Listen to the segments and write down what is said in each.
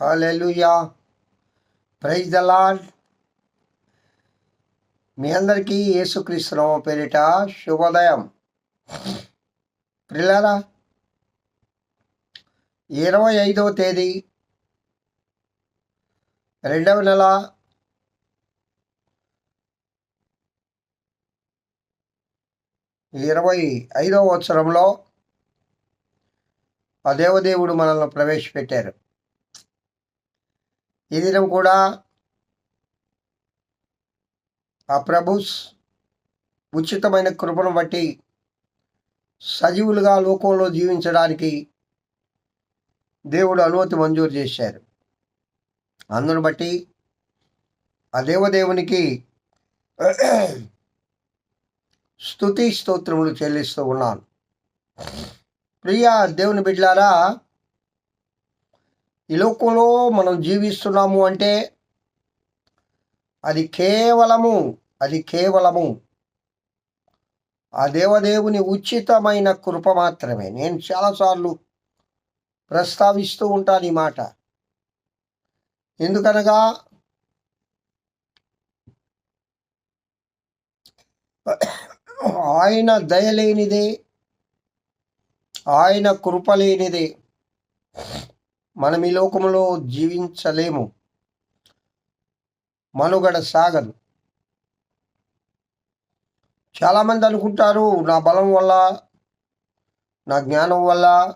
Hallelujah praise the lord మీ అందరికీ యేసుక్రీస్తునామ పేరిట శుభోదయం. ప్రిలారా ఇరవై ఐదవ తేదీ రెండవ నెల ఇరవై ఐదవ సంవత్సరంలో ఆ దేవదేవుడు మనల్ని ప్రవేశపెట్టారు. ఈ దినం కూడా ఆ ప్రభు ఉచితమైన కృపను బట్టి సజీవులుగా లోకంలో జీవించడానికి దేవుడు అనుమతి మంజూరు చేశారు. అందును బట్టి ఆ దేవదేవునికి స్తుతి స్తోత్రములు చెల్లిస్తూ ఉన్నాను. ప్రియా దేవుని బిడ్లారా ఈ లోకంలో మనం జీవిస్తున్నాము అంటే అది కేవలము అది కేవలము. ఆ దేవదేవుని ఉచితమైన కృప మాత్రమే. నేను చాలాసార్లు ప్రస్తావిస్తూ ఉంటాను ఈ మాట. ఎందుకనగా ఆయన దయలేనిదే ఆయన కృప లేనిదే మనం ఈ లోకంలో జీవించలేము. మనుగడ సాగదు. చాలామంది అనుకుంటారు నా బలం వల్ల నా జ్ఞానం వల్ల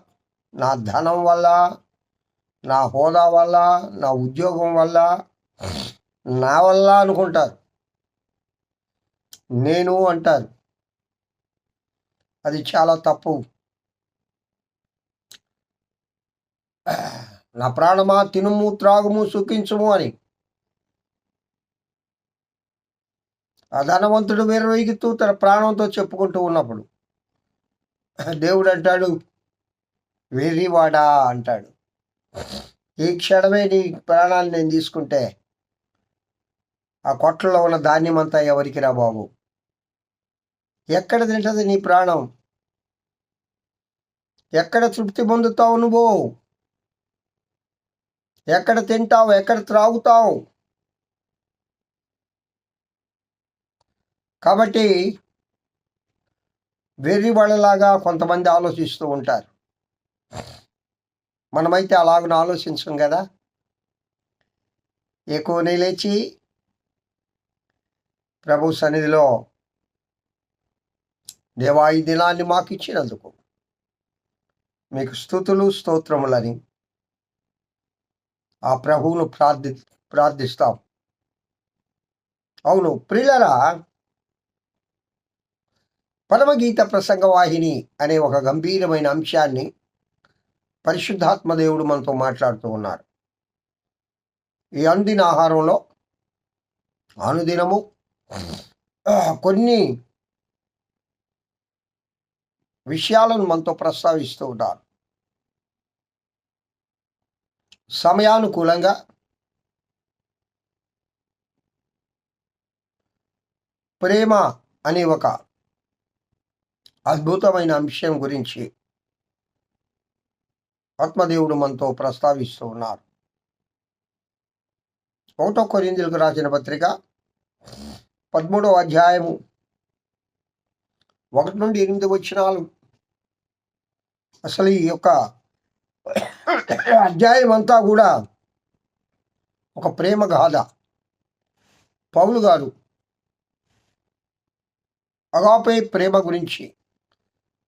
నా ధనం వల్ల నా హోదా వల్ల నా ఉద్యోగం వల్ల నా వల్ల అనుకుంటారు. నేను అంటారు. అది చాలా తప్పు. నా ప్రాణమా తినుము త్రాగుము సుఖించుము అని. ఆ ధనవంతుడు విరవైగుతూ తన ప్రాణంతో చెప్పుకుంటూ ఉన్నప్పుడు దేవుడు అంటాడు వెర్రివాడా అంటాడు. ఈ క్షణమే నీ ప్రాణాన్ని నేను తీసుకుంటే ఆ కొట్లలో ఉన్న ధాన్యం అంతా ఎవరికి రా బాబు? ఎక్కడ తింటది నీ ప్రాణం? ఎక్కడ తృప్తి పొందుతావు నువ్వు? ఎక్కడ తింటావు ఎక్కడ త్రాగుతావు? కాబట్టి వెర్రి వాళ్ళలాగా కొంతమంది ఆలోచిస్తూ ఉంటారు. మనమైతే అలాగను ఆలోచించం కదా? ఎక్కువనే లేచి ప్రభు సన్నిధిలో దేవా ఈ దినాన్ని మాకు ఇచ్చినందుకు మీకు స్థుతులు స్తోత్రములని ఆ ప్రభువును ప్రార్థి ప్రార్థిస్తాం. అవును ప్రిలరా పరమగీత ప్రసంగ వాహిని అనే ఒక గంభీరమైన అంశాన్ని పరిశుద్ధాత్మ దేవుడు మనతో మాట్లాడుతూ ఉన్నారు. ఈ అందిన ఆహారంలో అనుదినము కొన్ని విషయాలను మనతో ప్రస్తావిస్తూ ఉన్నారు. సమయానుకూలంగా ప్రేమ అనే ఒక అద్భుతమైన అంశం గురించి ఆత్మదేవుడు మనతో ప్రస్తావిస్తూ ఉన్నారు. ఒకటో కొరిందులకు రాసిన పత్రిక పదమూడవ అధ్యాయము ఒకటి నుండి ఎనిమిది వచ్చినాలు అసలు ఈ యొక్క అధ్యాయం అంతా కూడా ఒక ప్రేమ గాథ. పౌలు గారు అగాపే ప్రేమ గురించి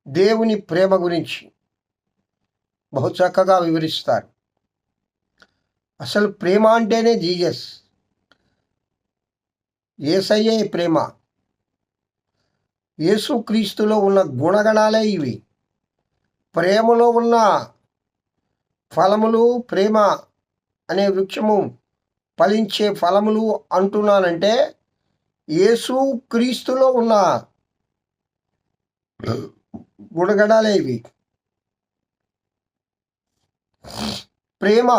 దేవుని ప్రేమ గురించి బహు చక్కగా వివరిస్తారు. అసలు ప్రేమ అంటేనే జీజస్ ఏసయ్యే ప్రేమ. యేసుక్రీస్తులో ఉన్న గుణగణాలే ఇవి. ప్రేమలో ఉన్న ఫలములు ప్రేమ అనే వృక్షము ఫలించే ఫలములు అంటున్నానంటే యేసు క్రీస్తులో ఉన్న గుణగణాలే ఇవి. ప్రేమ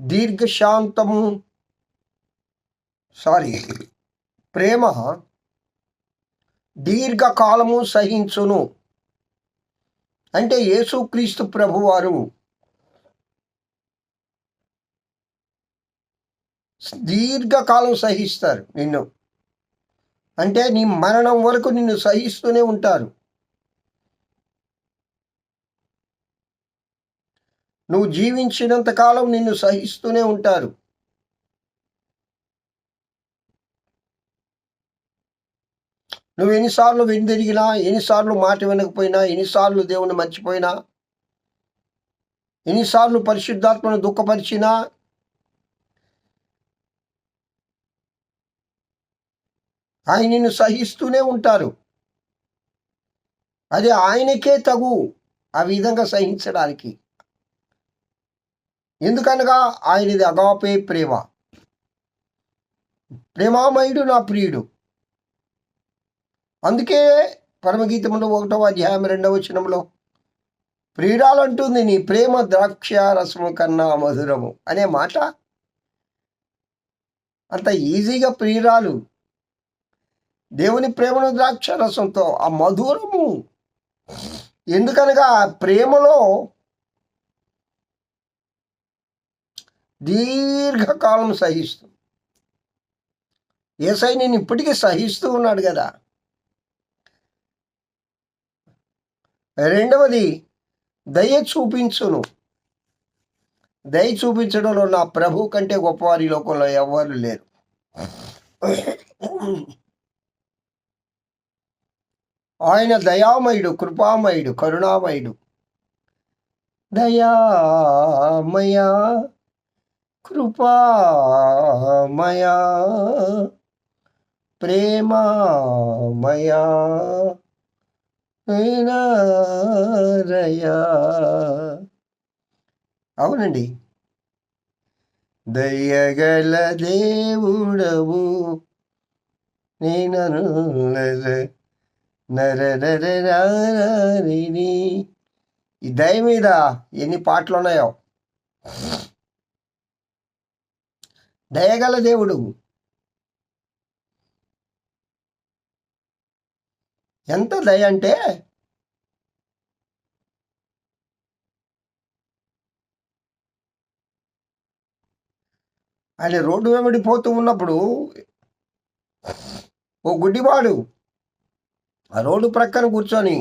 దీర్ఘశాంతము సారీ ప్రేమ దీర్ఘకాలము సహించును. అంటే యేసుక్రీస్తు ప్రభువారు దీర్ఘకాలం సహిస్తారు నిన్ను. అంటే నీ మరణం వరకు నిన్ను సహిస్తూనే ఉంటారు. నువ్వు జీవించినంత కాలం నిన్ను సహిస్తూనే ఉంటారు. నువ్వు ఎన్నిసార్లు వెనుదిరిగినా ఎన్నిసార్లు మాట వినకపోయినా ఎన్నిసార్లు దేవుని మర్చిపోయినా ఎన్నిసార్లు పరిశుద్ధాత్మను దుఃఖపరిచినా ఆయన నిన్ను సహిస్తూనే ఉంటారు. అది ఆయనకే తగు ఆ విధంగా సహించడానికి. ఎందుకనగా ఆయనది అగాపే ప్రేమ. ప్రేమామయుడు నా ప్రియుడు. అందుకే పరమగీతంలో ఒకటో అధ్యాయం రెండవ వచనంలో ప్రియురాలంటుంది నీ ప్రేమ ద్రాక్ష రసము కన్నా మధురము అనే మాట. అంత ఈజీగా ప్రియురాలు దేవుని ప్రేమను ద్రాక్ష రసంతో ఆ మధురము ఎందుకనగా ఆ ప్రేమలో దీర్ఘకాలం సహిస్తుంది. ఏసై నేను ఇప్పటికీ సహిస్తూ ఉన్నాడు కదా. రెండవది దయ చూపించును. దయ చూపించడంలో నా ప్రభు కంటే గొప్పవారి లోకంలో ఎవరు లేరు. ఆయన దయామయుడు కృపామయుడు కరుణామయుడు. దయామయ కృపామయ ప్రేమామయా రయా అవునండి. దయ్యగల దేవుడవు నేను నరనరని ఈ దయ మీద ఎన్ని పాటలు ఉన్నాయో దయగల దేవుడు. ఎంత దయ అంటే? ఆయన రోడ్డు వెంబడి పోతూ ఉన్నప్పుడు ఓ గుడ్డివాడు ఆ రోడ్డు ప్రక్కన కూర్చొని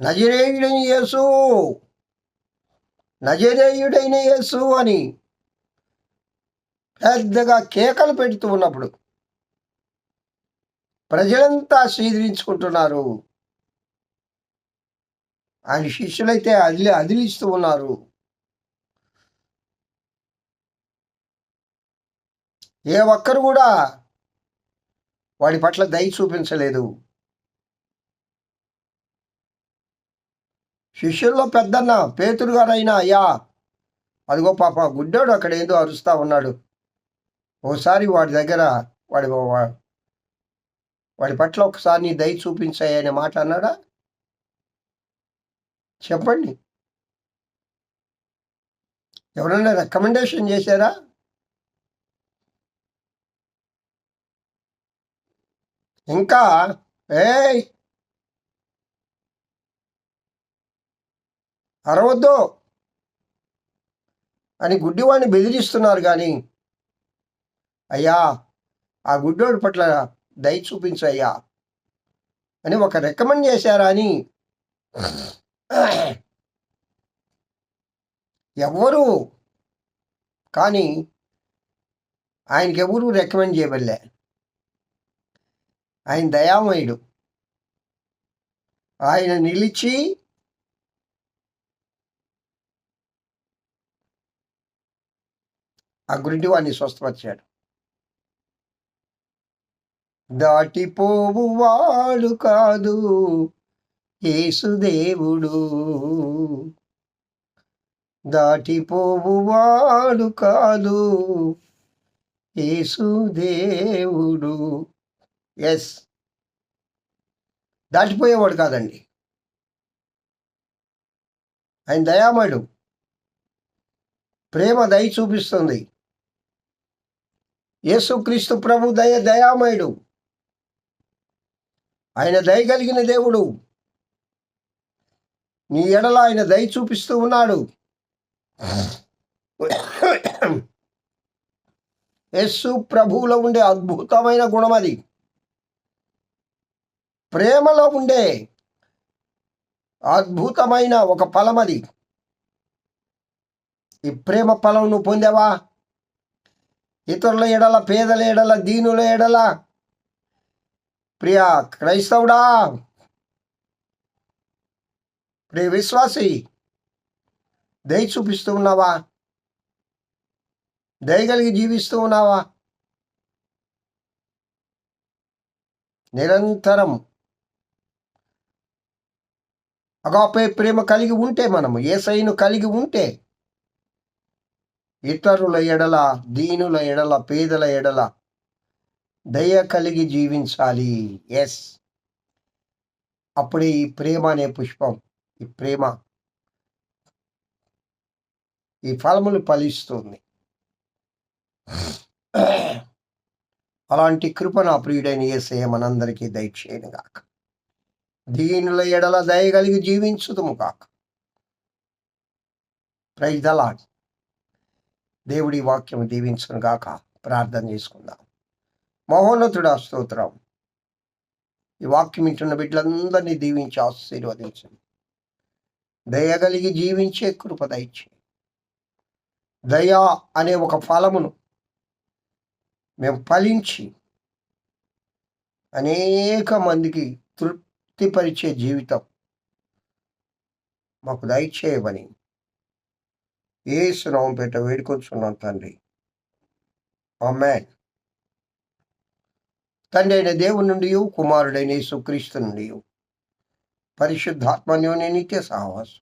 నజరేయుడైన యేసు నజరేయుడైన యేసు అని పెద్దగా కేకలు పెడుతూ ఉన్నప్పుడు ప్రజలంతా స్వీకరించుకుంటున్నారు ఆయన శిష్యులైతే అదిలి అదిలిస్తూ ఉన్నారు. ఏ ఒక్కరు కూడా వాడి పట్ల దయ చూపించలేదు. శిష్యుల్లో పెద్దన్న పేతురు గారైనా అయ్యా అదిగో పాప గుడ్డోడు అక్కడ ఏదో అరుస్తా ఉన్నాడు. ఓసారి వాడి దగ్గర వాడి వాడి పట్ల ఒకసారి నీ దయ చూపించాయి అనే మాట అన్నాడా? చెప్పండి. ఎవరైనా రికమెండేషన్ చేశారా? ఇంకా? ఏయ్! అరవద్దు! అని గుడ్డివాడిని బెదిరిస్తున్నారు కానీ అయ్యా ఆ గుడ్డోడి పట్ల దయ చూపించు అయ్యా. అని ఒక రికమెండ్ చేశారా అని. ఎవ్వరు కానీ ఆయనకి ఎవరు రికమెండ్ చేయబడలే. ఆయన దయామయుడు. ఆయన నిలిచి ఆ గురించి వాడిని స్వస్థపరిచాడు. దాటిపోవు వాడు కాదు యేసుదేవుడు. దాటిపోవు వాడు కాదు యేసుదేవుడు. ఎస్ దాటిపోయేవాడు కాదండి. ఆయన దయామయుడు. ప్రేమ దయ చూపిస్తుంది. యేసుక్రీస్తు ప్రభు దయ దయామయుడు. ఆయన దయ కలిగిన దేవుడు. నీ ఎడల ఆయన దయ చూపిస్తూ ఉన్నాడు. యస్సు ప్రభువులో ఉండే అద్భుతమైన గుణం అది. ప్రేమలో ఉండే అద్భుతమైన ఒక ఫలం అది. ఈ ప్రేమ ఫలం నువ్వు పొందావా? ఇతరుల ఎడల పేదల ఎడల దీనుల ఎడల ప్రియా క్రైస్తవుడా? ప్రియ విశ్వాసి దయ చూపిస్తూ ఉన్నావా? దయగలిగి జీవిస్తూ ఉన్నావా? నిరంతరం అగాపే ప్రేమ కలిగి ఉంటే మనము ఏసైను కలిగి ఉంటే ఇతరుల ఎడల దీనుల ఎడల పేదల ఎడల దయ కలిగి జీవించాలి. ఎస్ అప్పుడే ఈ ప్రేమ అనే పుష్పం ఈ ప్రేమ ఈ ఫలములు ఫలిస్తుంది. అలాంటి కృప నా ప్రియుడైన ఏసయ మనందరికీ దయచేయను గాక దీనుల ఎడల దయ కలిగి జీవించుదుము కాక ప్రైజ్ దలాడ్ దేవుడి వాక్యం దీవించును గాక ప్రార్థన చేసుకుందాం. మహోన్నతుడా స్తోత్రం. ఈ వాక్యం వింటున్న బిడ్డలందరినీ దీవించి ఆశీర్వదించండి. దయ కలిగి జీవించే కృప దయచే దయ అనే ఒక ఫలమును మేము ఫలించి అనేక మందికి తృప్తిపరిచే జీవితం మాకు దయచేయమని ఏ సునామం పెట్ట వేడుకొచ్చున్నాం తండ్రి. ఆమెన్. తండ్రి అయిన దేవుని నుండి కుమారుడైన యేసుక్రీస్తు నుండి పరిశుద్ధాత్మన్యోని నిత్య సహవాసం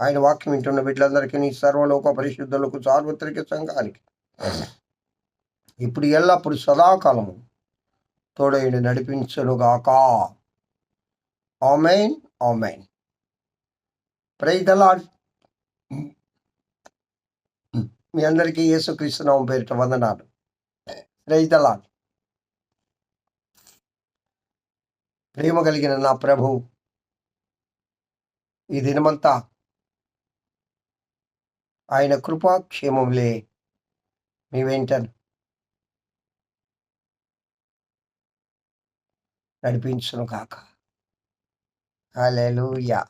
ఆయన వాక్యం వింటున్న బిడ్డలందరికీ నీ సర్వలోక పరిశుద్ధులకు సార్వత్రిక సంఘానికి. ఇప్పుడు ఎల్లప్పుడు సదాకాలము తోడైన నడిపించునుగాక. Amen amen. ప్రైదలా మీ అందరికీ యేసుక్రీస్తునామం పేరిట వందనాలు. ప్రైదలా ప్రేమ కలిగిన నా ప్రభు ఈ దినమంతా ఆయన కృపాక్షేమంలే మీ నడిపించును కాక అలెలుయా